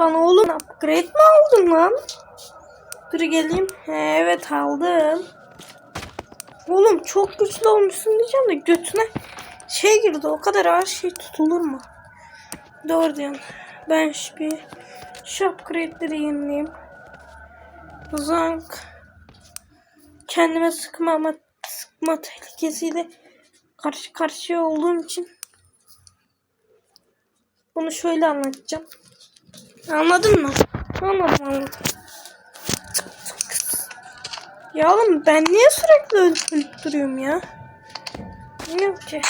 Lan oğlum upgrade mi aldın lan? Dur geleyim. He, evet aldım. Oğlum çok güçlü olmuşsun diyeceğim de götüne şey girdi o kadar ağır şey tutulur mu? Doğru diyorsun. Ben şu bir şu upgrade'leri yenileyim. Zank. Kendime sıkma ama sıkma tehlikesiyle karşı karşıya olduğum için bunu şöyle anlatacağım. Anladın mı? Anladım anladım. Ya oğlum ben niye sürekli ölüp duruyorum ya? Bilmiyorum ki.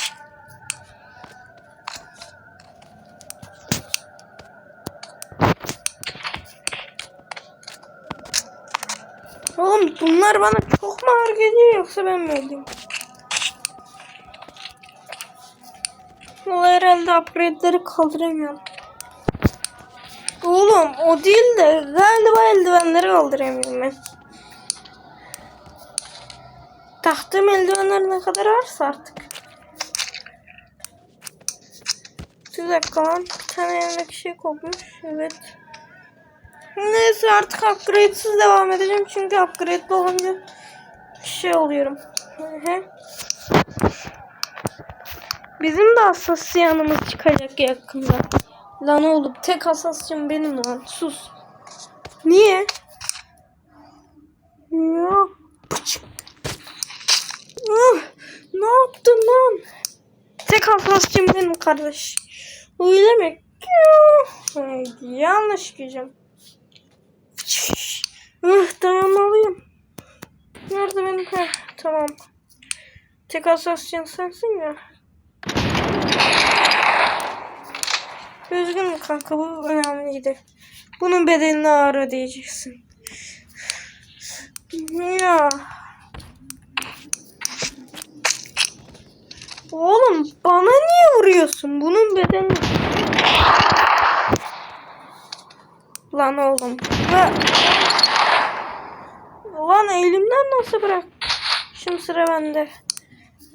Oğlum bunlar bana çok mu ağır geliyor yoksa ben mi öleyim? Vallahi herhalde upgrade'leri kaldıramıyorum. Oğlum o değil de galiba eldivenleri kaldıramıyorum ben. Taktığım eldivenler ne kadar ağırsa artık. Bir dakika lan. Bir tane yanındaki şey kopmuş. Evet. Neyse artık upgrade'siz devam edeceğim. Çünkü upgrade'li olunca şey oluyorum. Hı. Bizim de hassas yanımız çıkacak yakında. Lan oğlum tek hassasım benim lan. Sus. Niye? Ya. Ah, ne yaptın lan? Tek hassasım benim kardeş. Öyle mi? Yanlış gireceğim. Ah, dayanmalıyım. Nerede benim? Heh, tamam. Tek hassasım sensin ya. Üzgünüm kanka bu önemliydi. Bunun bedelini ağır ödeyeceksin. Ya. Oğlum bana niye vuruyorsun? Bunun bedelini... Lan oğlum. Ve... Lan elimden nasıl bırak? Şimdi sıra bende.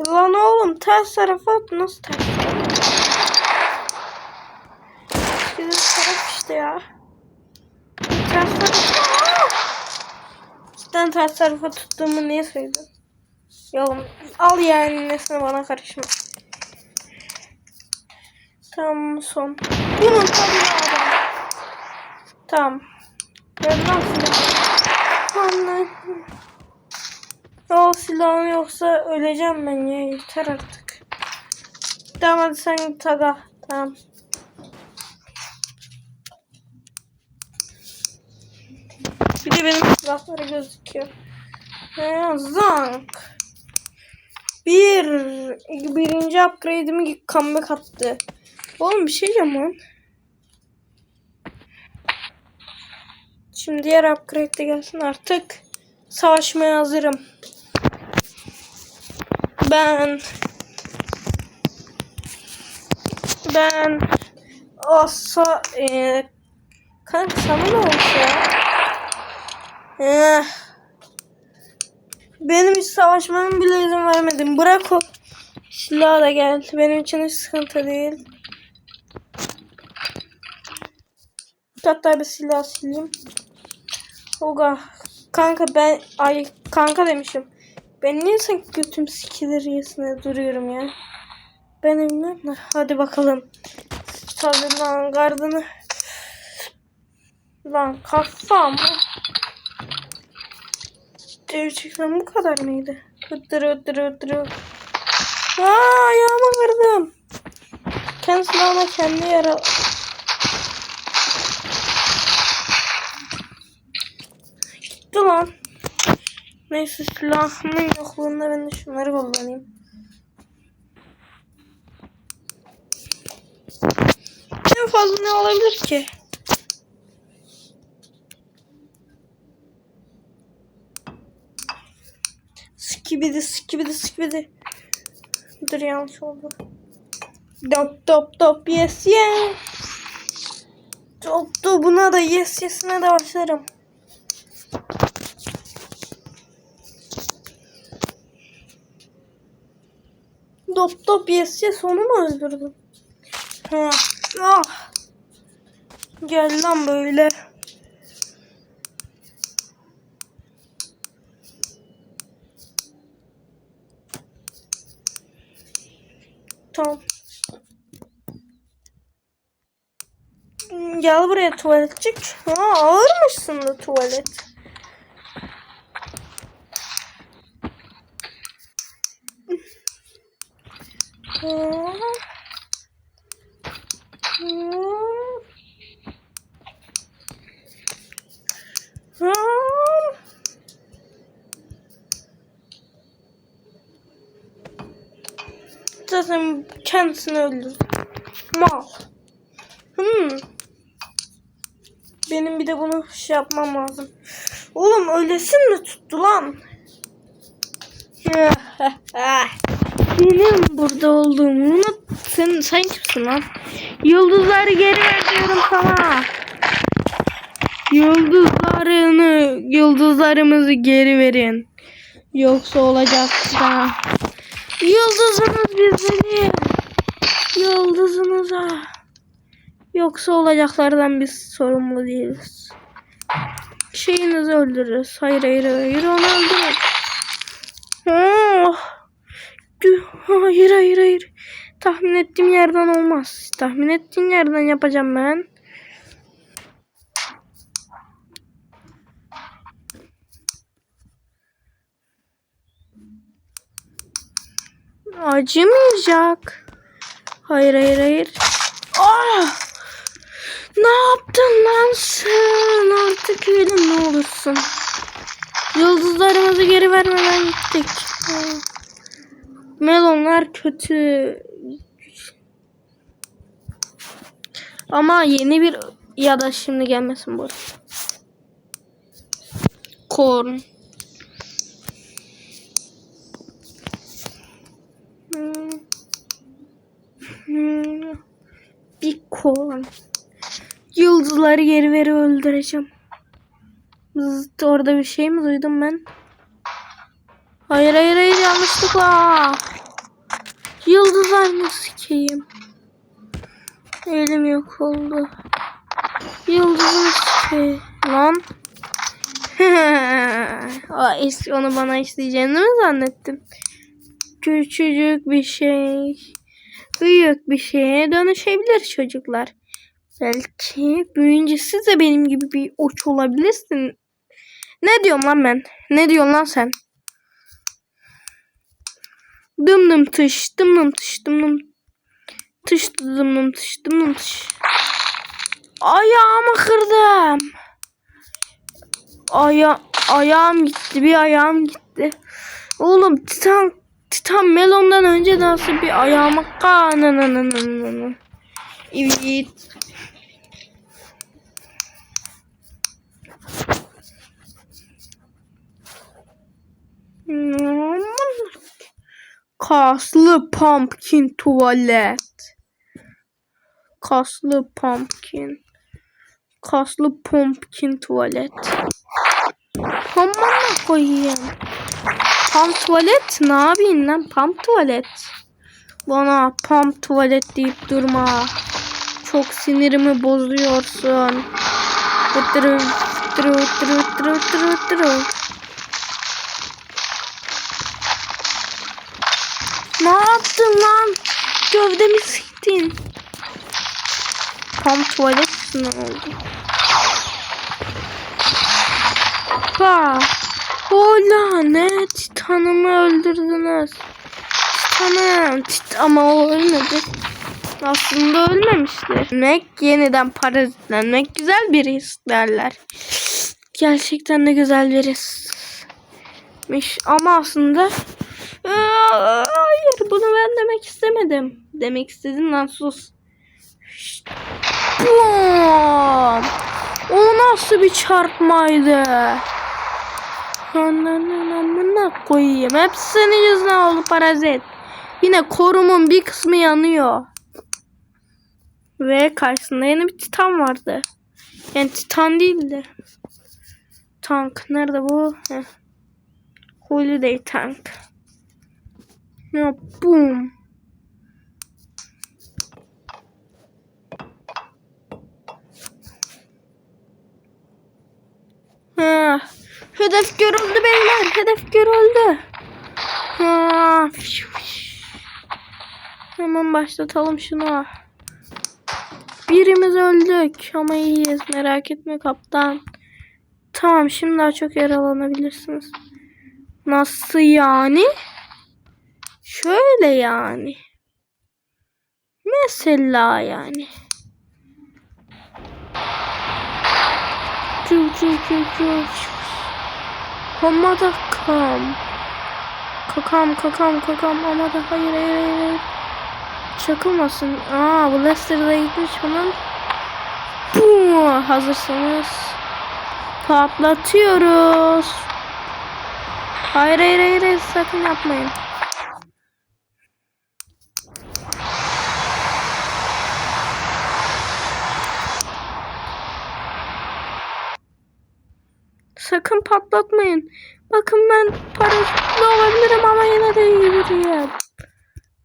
Lan oğlum ters tarafa. Nasıl ters Bizim taraf işte ya. Tarafa. Cidden ters tarafa tuttuğumu niye söyledin? Yolum al yani nesine bana karışma. Tamam son. Bunun tadını aldım. Tamam. Ben nasıl. O silahım yoksa öleceğim ben ya yeter artık. Tamam hadi sen git aga. Tamam. De benim silahları gözüküyor. He, zank. Bir. Birinci upgrade'imi comeback attı. Oğlum bir şey diyeceğim lan. Şimdi diğer upgrade de gelsin artık. Savaşmaya hazırım. Ben ben asa e, kanka sana ne oldu ya? Eh. Benim hiç savaşmam bile izin vermedim. Bırak o silahı da gel. Benim için hiç sıkıntı değil. Hatta bir silah sileyim. Oga. Kanka ben ay kanka demişim. Ben niye sanki götüm sikilir yesine duruyorum ya. Ben evimden hadi bakalım. Tabii lan gardını. Lan kafam. Gerçekten bu kadar mıydı? Hıttırı hıttırı hıttırı. Aa ayağımı kırdım. Kendi silahıma kendi yara... Gitti lan. Neyse silahımın yokluğunda ben de şunları kullanayım. En fazla ne olabilir ki? Skibidi skibidi skibidi. Dur yanlış oldu. Dop dop dop yes yes. Dop dop buna da yes yesine de başlarım. Dop dop yes yes onu mu öldürdüm? Ha. Ah. Gel lan böyle. Tamam. Gel buraya tuvaletçik. Ha, ağırmışsın da tuvalet. Ha. Ha. Zaten kendisini öldürdü. Mal. Hmm. Benim bir de bunu şey yapmam lazım. Oğlum öylesin mi tuttu lan? Benim burada olduğumu unut. Sen, sen kimsin lan? Yıldızları geri ver diyorum sana. Yıldızlarını, yıldızlarımızı geri verin. Yoksa olacak da. Yıldızınız bizim. Yıldızınıza. Yoksa olacaklardan biz sorumlu değiliz. Şeyinizi öldürürüz. Hayır hayır hayır onu öldürün. Oh. Hayır hayır hayır. Tahmin ettiğim yerden olmaz. Tahmin ettiğim yerden yapacağım ben. Acımayacak. Hayır hayır hayır. Ah! Ne yaptın lan sen? Artık ölüm ne olursun. Yıldızlarımızı geri vermeden gittik. Melonlar kötü. Ama yeni bir ya da şimdi gelmesin bu. Korn. Hmm. Hmm. Bir korn. Yıldızları geri veri öldüreceğim. Zıt, orada bir şey mi duydum ben? Hayır hayır hayır yanlışlıkla. Yıldızlar nasıl sikeyim? Elim yok oldu. Yıldızını sikeyim. Lan. Aa, es- onu bana isteyeceğini mi zannettim? Küçücük bir şey. Büyük bir şeye dönüşebilir çocuklar. Belki büyüyünce siz de benim gibi bir uç olabilirsin. Ne diyorum lan ben? Ne diyorsun lan sen? Dım dım tış, dım dım tış, dım dım tış, dım dım tış, dım dım tış. Ayağımı kırdım. Aya ayağım gitti, bir ayağım gitti. Oğlum Titan Titan Melon'dan önce nasıl bir ayağıma kanananananana. Kaslı pumpkin tuvalet. Kaslı pumpkin. Kaslı pumpkin tuvalet. Aman koyayım. Pump tuvalet ne yapayım lan? Pump tuvalet. Bana pump tuvalet deyip durma. Çok sinirimi bozuyorsun. Vıttırı, vıttırı, vıttırı, vıttırı, vıttırı, vıttırı. Ne yaptın lan? Gövdemi siktin. Tam tuvalet ne oldu? Ha. Ola ne? Titanımı öldürdünüz. Titanım. Tit ama o ölmedi. Aslında ölmemişti. Demek yeniden parazitlenmek güzel bir his derler. Gerçekten de güzel bir hismiş. Ama aslında hayır bunu ben demek istemedim. Demek istedin lan sus. Şşt. Bum! O nasıl bir çarpmaydı? Amına koyayım. Hepsi senin yüzünden oldu parazit. Yine korumun bir kısmı yanıyor. Ve karşısında yeni bir titan vardı. Yani titan değildi. Tank. Nerede bu? Heh. Holiday Tank. Ya bum. Ha. Hedef görüldü beyler. Hedef görüldü. Ha. Hemen başlatalım şunu. Birimiz öldük ama iyiyiz. Merak etme kaptan. Tamam şimdi daha çok yaralanabilirsiniz. Nasıl yani? Şöyle yani. Mesela yani. Çu çu çu çu. Hamada kam. Kakam kakam kakam ama da hayır hayır hayır. hayır. Çakılmasın. Aa bu Leicester'da gitmiş bunun. Bum, hazırsanız patlatıyoruz. Hayır hayır, hayır sakın yapmayın. Sakın patlatmayın. Bakın ben parazitli olabilirim ama yine de biriyim.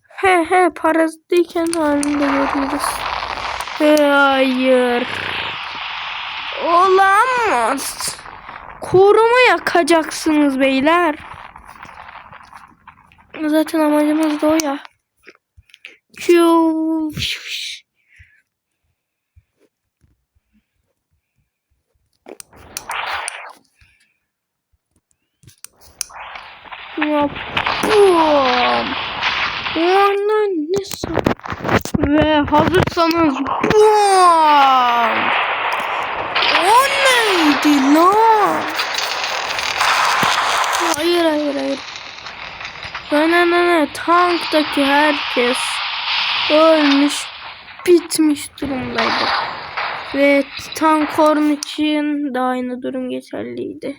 He he parazitliyken halinde görüyoruz. Hayır. Olamaz. Koruma yakacaksınız beyler. Zaten amacımız da o ya. Çiu. Bum. Onun ne Ve hazırsanız bum. O neydi lan? Hayır hayır hayır. Ne ne ne ne tanktaki herkes ölmüş bitmiş durumdaydı. Ve tank için de aynı durum geçerliydi.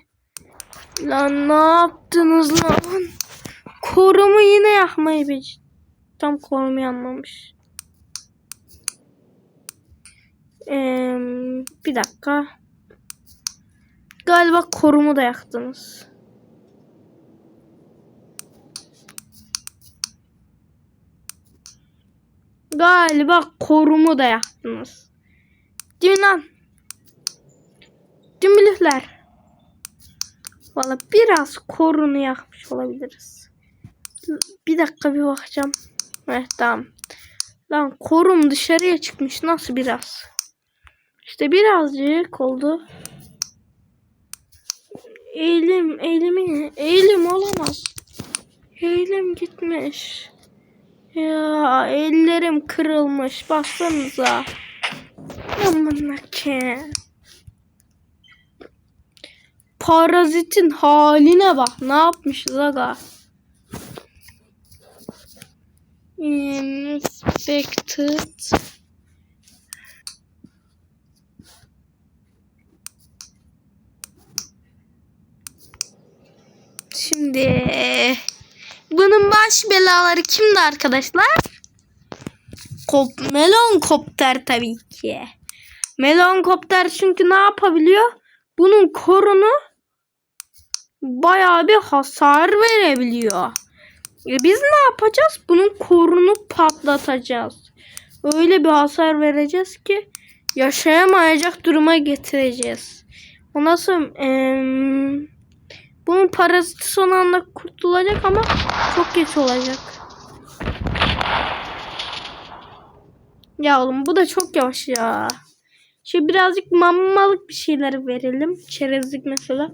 Lan ne yaptınız lan? Korumu yine yakmayı bec. Tam korumu yanmamış. Ee, bir dakika. Galiba korumu da yaktınız. Galiba korumu da yaktınız. Değil mi lan? Cümleler. Valla biraz korunu yakmış olabiliriz. Bir dakika bir bakacağım. Evet tamam. Lan korum dışarıya çıkmış. Nasıl biraz? İşte birazcık oldu. Eğilim, eğilimi, eğilim olamaz. Eğilim gitmiş. Ya ellerim kırılmış. Baksanıza. Aman ki. Parazitin haline bak. Ne yapmışız aga? Infected. Şimdi bunun baş belaları kimdi arkadaşlar? Kop melon kopter tabii ki. Melon kopter çünkü ne yapabiliyor? Bunun korunu bayağı bir hasar verebiliyor. E biz ne yapacağız? Bunun korunu patlatacağız. Öyle bir hasar vereceğiz ki yaşayamayacak duruma getireceğiz. O nasıl? Eee bunun paraziti son anda kurtulacak ama çok geç olacak. Ya oğlum bu da çok yavaş ya. Şimdi birazcık mammalık bir şeyler verelim. Çerezlik mesela.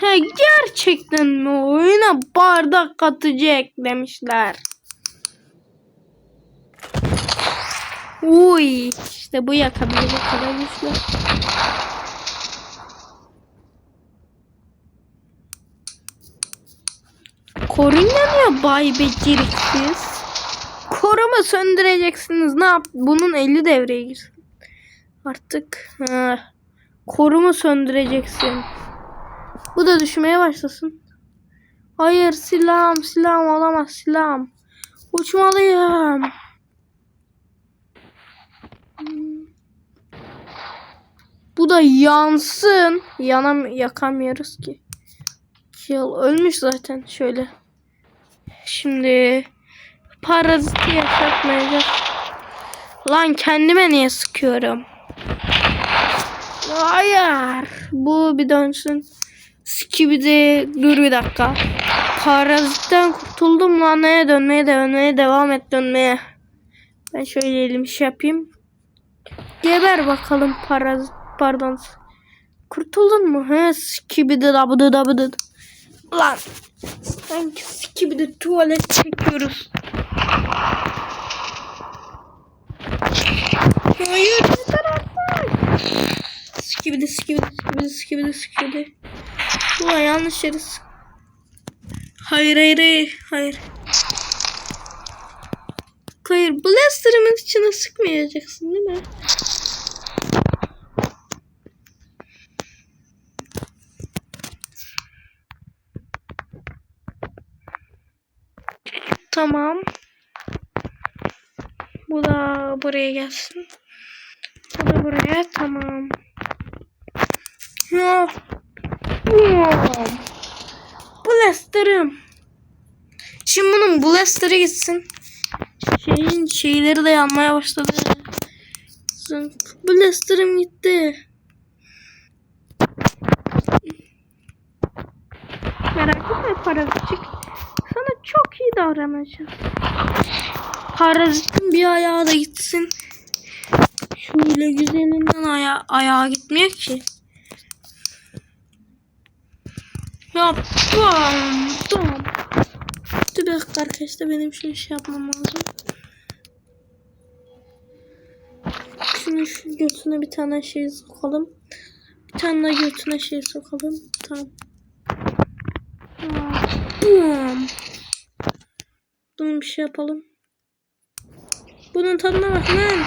He gerçekten mi oyuna bardak katacak demişler. Uy işte bu yakabilecek kadar güçlü. Korunmuyor Bay Beceriksiz. Koruma söndüreceksiniz. Ne yap? Bunun 50 devreye girsin. Artık ha, koruma söndüreceksin. Bu da düşmeye başlasın. Hayır silahım silahım olamaz silahım. Uçmalıyım. Bu da yansın. Yanam yakamıyoruz ki. Kill ölmüş zaten şöyle. Şimdi paraziti yaşatmayacağız. Lan kendime niye sıkıyorum? Hayır. Bu bir dönsün. Skibidi dur bir dakika. Parazitten kurtuldum lan. Neye dönmeye dönmeye devam et dönmeye. Ben şöyle elimi şey yapayım. Geber bakalım parazit pardon. Kurtuldun mu? He skibidi dabıdı dabıdı. Lan. Sanki skibidi tuvalet çekiyoruz. Hayır. Skibidi skibidi skibidi skibidi skibidi. Ulan yanlış yere sık- Hayır hayır hayır. Hayır. Hayır blasterımın içine sıkmayacaksın değil mi? Tamam. Bu da buraya gelsin. Bu da buraya tamam. Bum. Blaster'ım. Şimdi bunun blaster'ı gitsin. Şeyin şeyleri de yanmaya başladı. Blaster'ım gitti. Merak etme parazitçik. Sana çok iyi davranacağım. Parazitin bir ayağı da gitsin. Şöyle güzelinden aya ayağa gitmiyor ki. Yaptım. Tamam. Bir dakika arkadaşlar benim şunu şey yapmam lazım. Şunu şu götüne bir tane şey sokalım. Bir tane daha götüne şey sokalım. Tamam. Tamam. Bunun bir şey yapalım. Bunun tadına bak lan.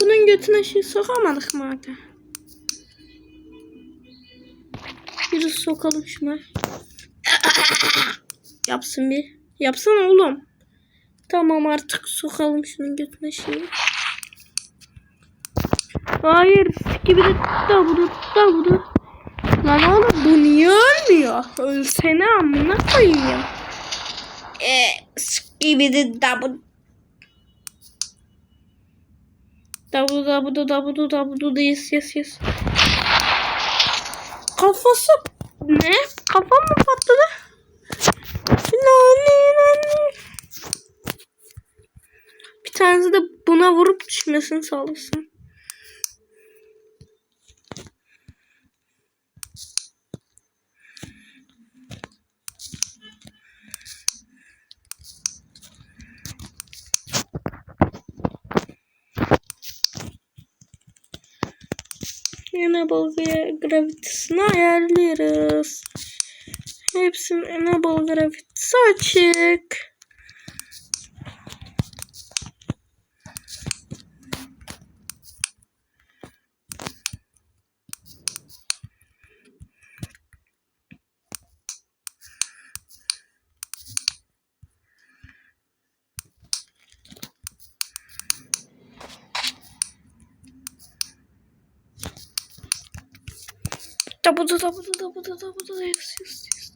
Bunun götüne şey sokamadık mı aga? Bir sokalım şuna. Yapsın bir. Yapsana oğlum. Tamam artık sokalım şunun götüne şeyi. Hayır. Gibi de davudu davudu. Lan oğlum bu niye ölmüyor? Ölsene amına koyayım. Eee gibi de davudu. Davudu davudu davudu davudu yes yes yes. Kafası ne? Kafam mı patladı? Lale lale. Bir tanesi de buna vurup düşmesini sağlasın. Enable gravitasını ayarlıyoruz. Hepsinin enable gravitası açık. Tabuda tabuda tabuda tabuda yes yes yes.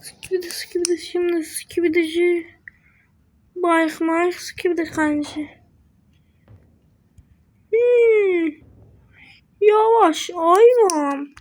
Skibidi skibidi şimdi skibidici. Bayık mayık skibidi kancı. Hmm. Yavaş hayvan.